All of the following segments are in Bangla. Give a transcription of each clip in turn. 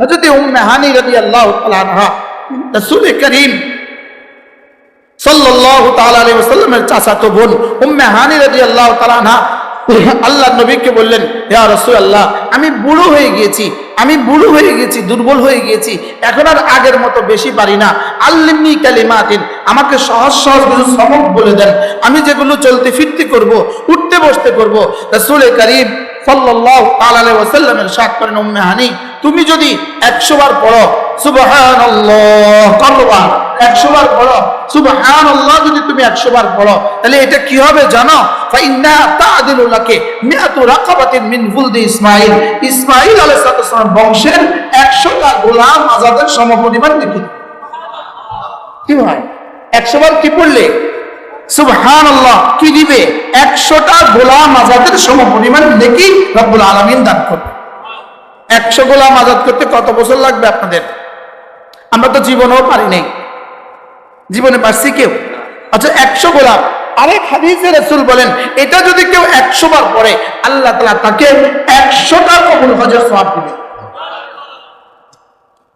হজরত উম্মে হানি রাদিয়াল্লাহু তাআলা আনহা, রাসূল করিম আলাইহি ওয়াসাল্লামের চাচাতো বোন উম্মে হানি রাদিয়াল্লাহু তাআলা আনহা আল্লাহ নবীকে বললেন, ইয়া রাসূলুল্লাহ, আমি বুড়ো হয়ে গিয়েছি, আমি বুড়ো হয়ে গেছি দুর্বল হয়ে গিয়েছি, এখন আর আগের মতো বেশি পারি না। আল্লিমনি কালিমাতিন, আমাকে সহজ সহজ কিছু সবক বলে দেন। আমি যেগুলো চলতে ফিরতে করব, উঠতে বসতে করব। রাসূল করিম সাল্লাল্লাহু তাআলা আলাইহি ওয়াসাল্লামের সাথ করেন উম্মে হানি। তুমি যদি 100 বার পড়ো, সুবহানাল্লাহ করবা 100 বার পড়ো, সুবহানাল্লাহ যদি তুমি 100 বার পড়ো, তাহলে এটা কি হবে জানো? ফাইন্না তা'দিলু লাকে মিআতু রাকাবাতিন মিন ফুলদি ইসমাঈল। ইসমাঈল আলাইহিস সালাম বংশের 100 টা গোলাম আজাদের সমপরিমাণ নাকি কি হয়? 100 বার কি পড়লে? সুবহান আল্লাহ কি একশোটা গোলাম আজাদের সম পরিমাণ আলমিন একশো গোলাম আজাদ করতে কত বছর লাগবে আপনাদের? আমরা তো জীবনেও জীবনে পারছি কেউ? আচ্ছা একশো গোলাম। আরেক বলেন, এটা যদি কেউ একশো বার আল্লাহ তালা তাকে একশোটা কবুল হজের সব দিবে।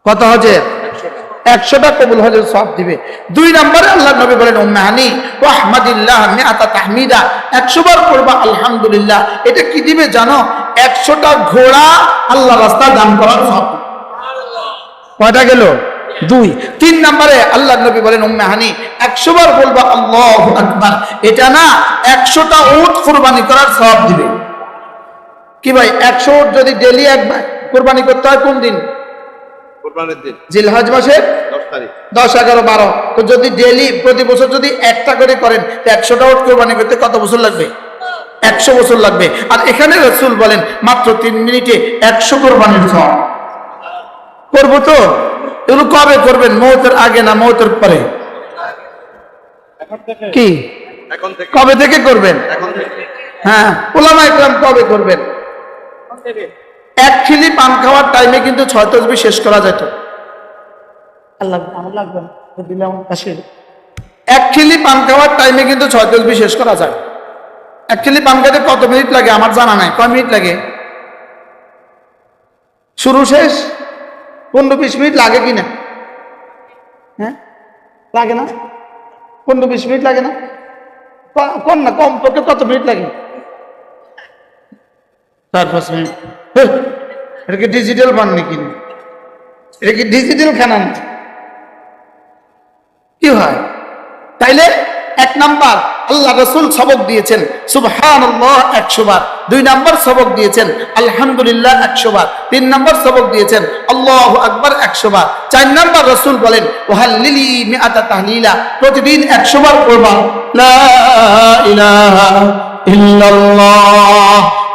কত হজের? একশোটা কবুল হজের সব দিবে। দুই নম্বরে আল্লাহ নবী বলেন, উম্মাহানি ও আহমদিল্লাহ মিয়াতা তাহমিদা। একশো বার পড়বা, আলহামদুলিল্লাহ। এটা কি দিবে জানো? একশোটা ঘোড়া আল্লাহ রাস্তা দান করার সব কয়টা গেল? দুই। তিন নম্বরে আল্লাহ নবী বলেন, উম্মাহানি একশো বার বলবা, আল্লাহ আকবার। এটা না, একশোটা উট কুরবানি করার সব দিবে। কি ভাই, একশো উট যদি ডেলি একবার কোরবানি করতে হয় কোন দিন? কোরবানির দিন। জিলহজ মাসের দশ এগারো বারো। তো যদি ডেলি প্রতি বছর যদি একটা করে করেন তো একশোটা ওট কোরবানি করতে কত বছর লাগবে? একশো বছর লাগবে। আর এখানে রসুল বলেন মাত্র তিন মিনিটে একশো কোরবানির সব করব তো? এগুলো কবে করবেন? মৌতের আগে না মৌতের পরে? কি? কবে থেকে করবেন? এখন থেকে। হ্যাঁ ওলামা ইকরাম কবে করবেন? এক খিলি পান খাওয়ার টাইমে কিন্তু ছয় তসবি শেষ করা যেত। আল্লাহ আমার লাগবে এক খিলি পান খাওয়ার টাইমে কিন্তু ছয় তসবি শেষ করা যায়। এক খিলি পান খাইতে কত মিনিট লাগে আমার জানা নাই কয় মিনিট লাগে? শুরু শেষ? পনেরো বিশ মিনিট লাগে কি না? হ্যাঁ? লাগে না? পনেরো বিশ মিনিট লাগে না? ক- কম না কম তোকে কত মিনিট লাগে? চার পাঁচ মিনিট এটা কি ডিজিটাল বান নাকি? এটা কি ডিজিটাল খানা কি হয়? তাইলে এক নাম্বার, আল্লাহ রসুল সবক দিয়েছেন সুবহান একশো বার। দুই নাম্বার সবক দিয়েছেন, আলহামদুলিল্লাহ একশো বার। তিন নাম্বার সবক দিয়েছেন, আল্লাহ আকবার একশো বার। চার নাম্বার রসুল বলেন ওহাল্লিলি মিআতা তাহলিলা। প্রতিদিন একশো বার করবা ইল্লাল্লাহ।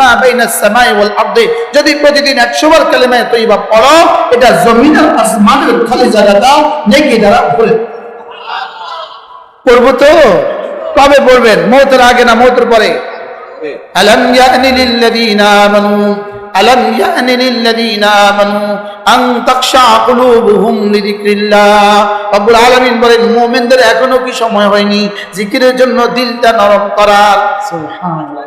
মা বাইনাস সামাই ওয়াল আরদি যদি প্রতিদিন 100 বার কালেমা তৈবা পড়ো এটা জমিন আর আসমানের খালি জায়গাটা নেকি দ্বারা ভরে করবো তো কবে পড়বেন মৌতের আগে না মৌতের পরে ألم يأن للذين آمنوا ألم يأن للذين آمنوا أن تخشع قلوبهم لذكر الله রব্বুল আলামিন বলেন মুমিনদের এখনো কি সময় হয়নি জিকিরের জন্য দিলটা নরম করার সুবহানাল্লাহ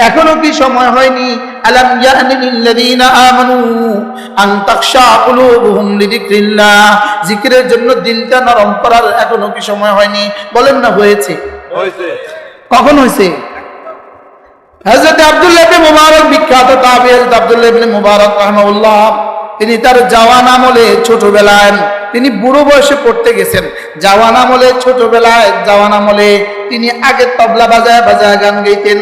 এখনো কি সময় হয়নি আলাম ইয়ানি লিল্লাযীনা আমানু আন তাখশা কুলুবুহুম লিযিকরিল্লাহ জিকিরের জন্য দিলটা নরম করার এখনো কি সময় হয়নি বলেন না হয়েছে হয়েছে কখন হয়েছে হযরত আবদুল্লাহ মুবারক, বিখ্যাত তাবি হজরত আবদুল্লাহ মুবারক রাহমাহুল্লাহ, তিনি তার জওয়ান আমলে ছোটবেলায় তিনি বুড়ো বয়সে পড়তে গেছেন। জওয়ান আমলে, ছোটবেলায় জওয়ান আমলে তিনি আগে তবলা বাজায় বাজায় গান গাইতেন।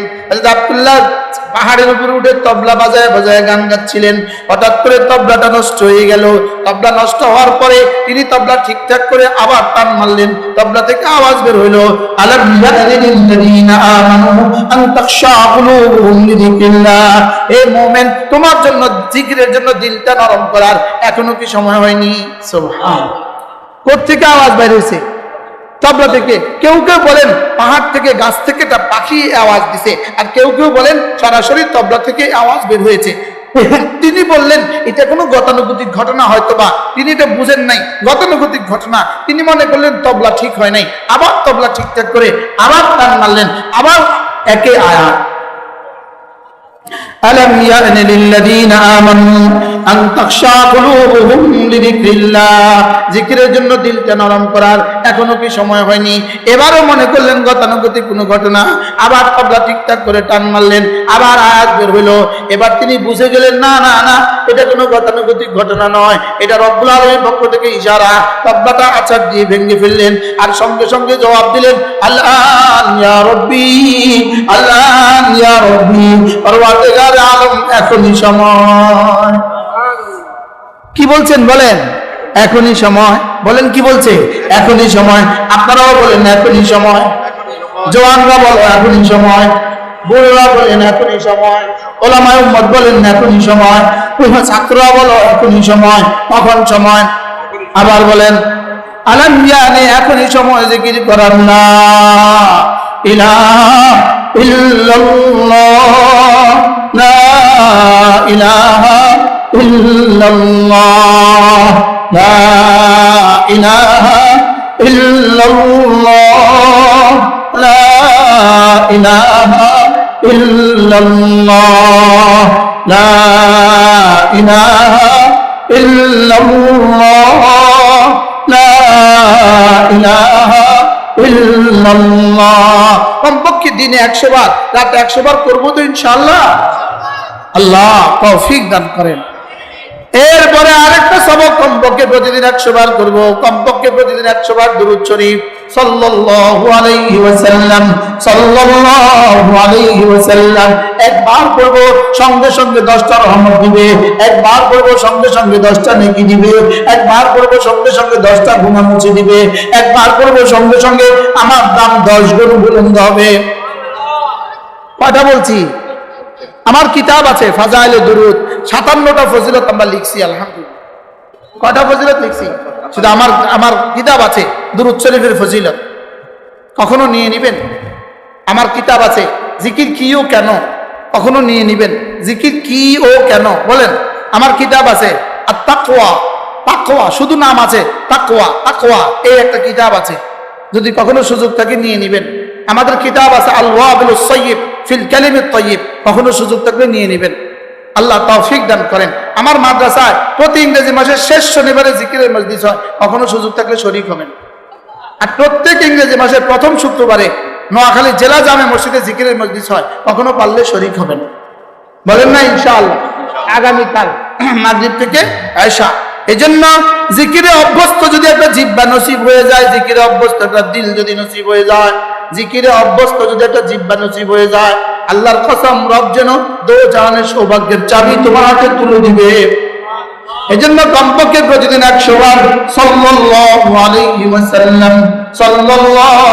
পাহাড়ের উপরে উঠে তবলা বাজায় বাজায় গান গাচ্ছিলেন। হঠাৎ করে তবলাটা নষ্ট হয়ে গেল। তবলা নষ্ট হওয়ার পরে তিনি তবলা ঠিকঠাক করে আবার টান মারলেন। তবলা থেকে আওয়াজ বের হইল তোমার জন্য জিকিরের জন্য দিলটা নরম করার এখনও কি সময় হয়নি? কোত্থেকে আওয়াজ বের হয়েছে তবলা থেকে কেউ কেউ বলেন পাহাড় থেকে গাছ থেকে একটা পাখি আওয়াজ দিছে আর কেউ কেউ বলেন সরাসরি তবলা থেকে আওয়াজ বের হয়েছে তিনি বললেন এটা কোনো গতানুগতিক ঘটনা হয়তো বা তিনি এটা বুঝেন নাই গতানুগতিক ঘটনা তিনি মনে করলেন তবলা ঠিক হয় নাই আবার তবলা ঠিকঠাক করে আবার টান মারলেন আবার একে আয়াত ألم يأن للذين آمنوا জিকিরের জন্য দিলটা নরম করার এখনও কি সময় হয়নি। এবারও মনে করলেন গতানুগতিক কোনো ঘটনা। আবার কবলা ঠিকঠাক করে টান মারলেন। আবার আয়াত বের হইল। এবার তিনি বুঝে গেলেন, না না না, এটা কোনো গতানুগতিক ঘটনা নয়। এটা রব্বুল আলমের পক্ষ থেকে ইশারা। কবলাটা আচার দিয়ে ভেঙে ফেললেন আর সঙ্গে সঙ্গে জবাব দিলেন, আল্লাহ রব্বি আল্লাহ রব্বি আলম এখনই সময়। কি বলছেন বলেন? এখনই সময়। বলেন কি বলছে? এখনই সময়। আপনারাও বলেন, এখনই সময়। জওয়ানরা বলো এখনই সময়। বুড়োরা বলেন, এখনই সময়। ওলামায় উম্মত বলেন, এখনই সময়। ছাত্ররা বলো এখনই সময়। কখন সময়? আবার বলেন, আলাম ইয়ানে, এখনই সময় জিকির করার না। ইলাহা ইল্লাল্লাহ, লা ইলাহা ইল্লাল্লাহ, লা ইলাহা ইল্লাল্লাহ, লা ইলাহা ইল্লাল্লাহ, লা ইলাহা ইল্লাল্লাহ, লা ইলাহা ইল্লাল্লাহ। কমপক্ষে দিনে একশো বার, রাতে একশো বার করব তো ইনশাল্লাহ আল্লাহ তৌফিক দান করেন। এরপরে আরেকটা সবক কমপক্ষে প্রতিদিন একশো বার করব। কমপক্ষে প্রতিদিন একশো বার দুরুদ শরীফ। একবার পড়ব, সঙ্গে সঙ্গে দিবে। একবার সঙ্গে সঙ্গে দশটা নেকি দিবে। একবার সঙ্গে সঙ্গে দিবে। একবার সঙ্গে সঙ্গে আমার দাম দশ গরু বুলন্দ হবে। কথা বলছি। আমার কিতাব আছে ফাজাইলে দুরুদ, সাতান্নটা ফজিলত আমরা লিখছি, আলহামদুলিল্লাহ। কটা ফজিলত লিখছি? শুধু আমার আমার কিতাব আছে, দুরুদ শরীফের ফজিলত। কখনো নিয়ে নিবেন? আমার কিতাব আছে, জিকির কি ও কেন? কখনো নিয়ে নিবেন? জিকির কি ও কেন? বলেন। আমার কিতাব আছে আর তাকোয়া তাকোয়া শুধু নাম আছে তাকোয়া তাকোয়া এই একটা কিতাব আছে। যদি কখনো সুযোগ থাকে, নিয়ে নিবেন। আমাদের কিতাব আছে আল্লাহ সৈয়ব ফিল কালিমের তৈব কখনো সুযোগ থাকলে নিয়ে নেবেন। আল্লাহ তৌফিক দান করেন। আমার মাদ্রাসায় প্রতি ইংরেজি মাসের শেষ শনিবারে জিকিরের মসজিদ হয়। কখনো সুযোগ থাকলে শরিক হবেন। আর প্রত্যেক ইংরেজি মাসের প্রথম শুক্রবারে নোয়াখালী জেলা জামে মসজিদে জিকিরের মসজিদ হয়। কখনো পারলে শরিক হবেন। বলেন না, ইনশাআল্লাহ। আগামীকাল মাগরিব থেকে আয়সা। এই জন্য জিকিরে অভ্যস্ত যদি একটা জিব্বা নসিব হয়ে যায়, জিকিরে অভ্যস্ত একটা দিল যদি নসিব হয়ে যায় জিকিরে অভ্যস্ত যদি একটা জিব্বা নসিব হয়ে যায়, আল্লাহর কসম, রব যেন দো জাহানের সৌভাগ্যের চাবি তোমার হাতে তুলে দিবে। জন্য কমপক্ষে প্রতিদিন একশো বার সাল্লাল্লাহু আলাইহি ওয়াসাল্লাম, সাল্লাল্লাহু